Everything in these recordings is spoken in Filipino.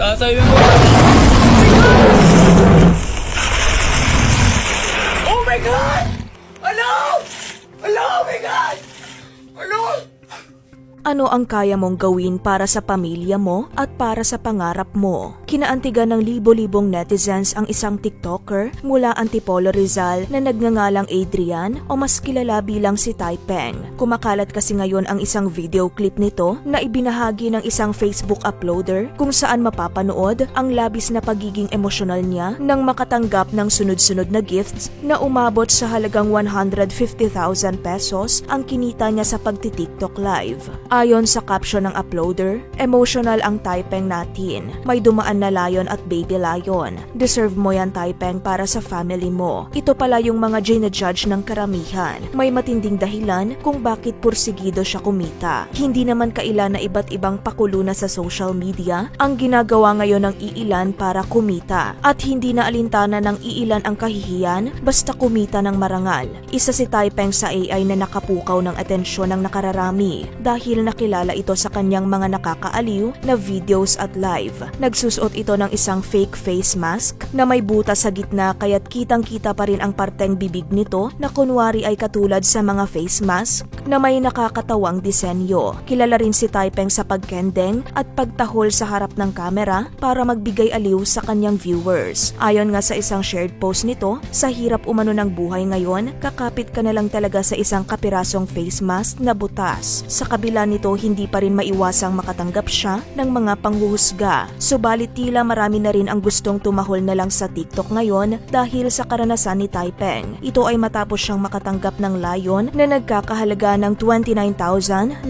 还在运动。Ano ang kaya mong gawin para sa pamilya mo at para sa pangarap mo? Kinaantigan ng libo-libong netizens ang isang TikToker mula Antipolo Rizal na nagngangalang Adrian o mas kilala bilang si Taipeng. Kumakalat kasi ngayon ang isang video clip nito na ibinahagi ng isang Facebook uploader kung saan mapapanood ang labis na pagiging emosyonal niya nang makatanggap ng sunod-sunod na gifts na umabot sa halagang 150,000 pesos ang kinita niya sa pagti-TikTok live. Ayon sa caption ng uploader, emotional ang Taipeng natin. May dumaan na lion at baby lion. Deserve mo yan Taipeng para sa family mo. Ito pala yung mga ginajudge ng karamihan. May matinding dahilan kung bakit pursigido siya kumita. Hindi naman kailan na iba't ibang pakulo na sa social media ang ginagawa ngayon ng iilan para kumita. At hindi na alintana ng iilan ang kahihiyan basta kumita ng marangal. Isa si Taipeng sa AI na nakapukaw ng atensyon ng nakararami dahil nakilala ito sa kanyang mga nakakaaliw na videos at live. Nagsusuot ito ng isang fake face mask na may butas sa gitna kaya't kitang-kita pa rin ang parteng bibig nito na kunwari ay katulad sa mga face mask na may nakakatawang disenyo. Kilala rin si Taipeng sa pagkendeng at pagtahol sa harap ng kamera para magbigay aliw sa kanyang viewers. Ayon nga sa isang shared post nito, sa hirap umano ng buhay ngayon, kakapit ka na lang talaga sa isang kapirasong face mask na butas. Sa kabila nito, hindi pa rin maiwasang makatanggap siya ng mga panghuhusga. Subalit tila marami na rin ang gustong tumahol na lang sa TikTok ngayon dahil sa karanasan ni Taipeng. Ito ay matapos siyang makatanggap ng layon na nagkakahalaga ng 29,999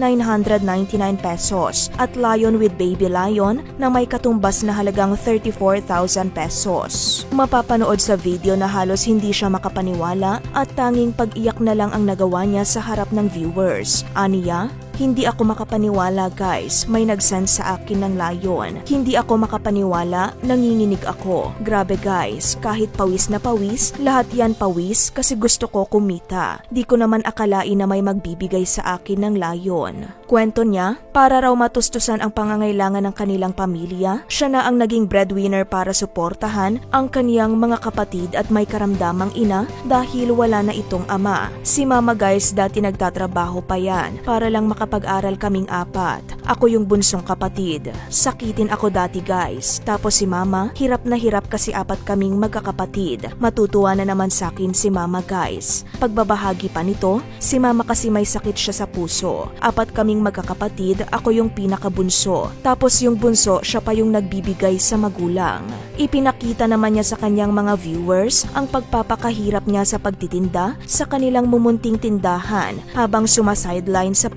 pesos at lion with baby lion na may katumbas na halagang 34,000 pesos. Mapapanood sa video na halos hindi siya makapaniwala at tanging pag-iyak na lang ang nagawa niya sa harap ng viewers. Aniya, hindi ako makapaniwala guys, may nag-send sa akin ng layon. Hindi ako makapaniwala, nanginginig ako. Grabe guys, kahit pawis na pawis, lahat yan pawis kasi gusto ko kumita. Di ko naman akalain na may magbibigay sa akin ng layon. Kwento niya, para raw matustusan ang pangangailangan ng kanilang pamilya, siya na ang naging breadwinner para suportahan ang kaniyang mga kapatid at may karamdamang ina dahil wala na itong ama. Si mama guys dati nagtatrabaho pa yan para lang makapag-aral kaming apat. Ako yung bunsong kapatid. Sakitin ako dati guys. Tapos si mama, hirap na hirap kasi apat kaming magkakapatid. Matutuwa na naman sa akin si mama guys. Pagbabahagi pa nito, si mama kasi may sakit siya sa puso. Apat kaming magkakapatid, ako yung pinakabunso. Tapos yung bunso, siya pa yung nagbibigay sa magulang. Ipinakita naman niya sa kanyang mga viewers ang pagpapakahirap niya sa pagtitinda sa kanilang mumunting tindahan habang sumasideline sa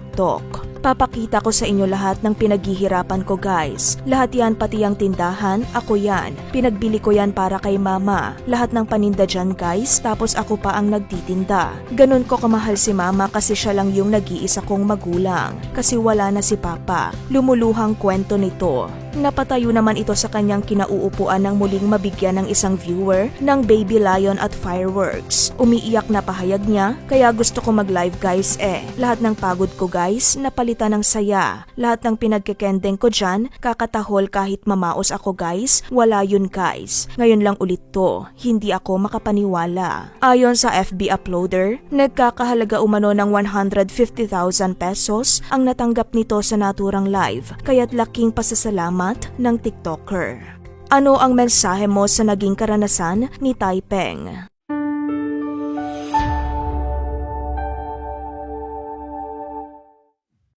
pagtitiktok. Papakita ko sa inyo lahat ng pinaghihirapan ko guys. Lahat yan pati ang tindahan, ako yan. Pinagbili ko yan para kay mama. Lahat ng paninda dyan guys, tapos ako pa ang nagtitinda. Ganun ko kamahal si mama kasi siya lang yung nag-iisa kong magulang. Kasi wala na si papa. Lumuluhang kwento nito. Napatayo naman ito sa kanyang kinauupuan ng muling mabigyan ng isang viewer ng baby lion at fireworks. Umiiyak na pahayag niya, kaya gusto ko mag-live guys eh. Lahat ng pagod ko guys, napalitan ng saya. Lahat ng pinagkikendeng ko dyan, kakatahol kahit mamaos ako guys, wala yun guys. Ngayon lang ulit to, hindi ako makapaniwala. Ayon sa FB uploader, nagkakahalaga umano ng 150,000 pesos ang natanggap nito sa naturang live, kaya't laking pasasalamat ng TikToker. Ano ang mensahe mo sa naging karanasan ni Taipeng?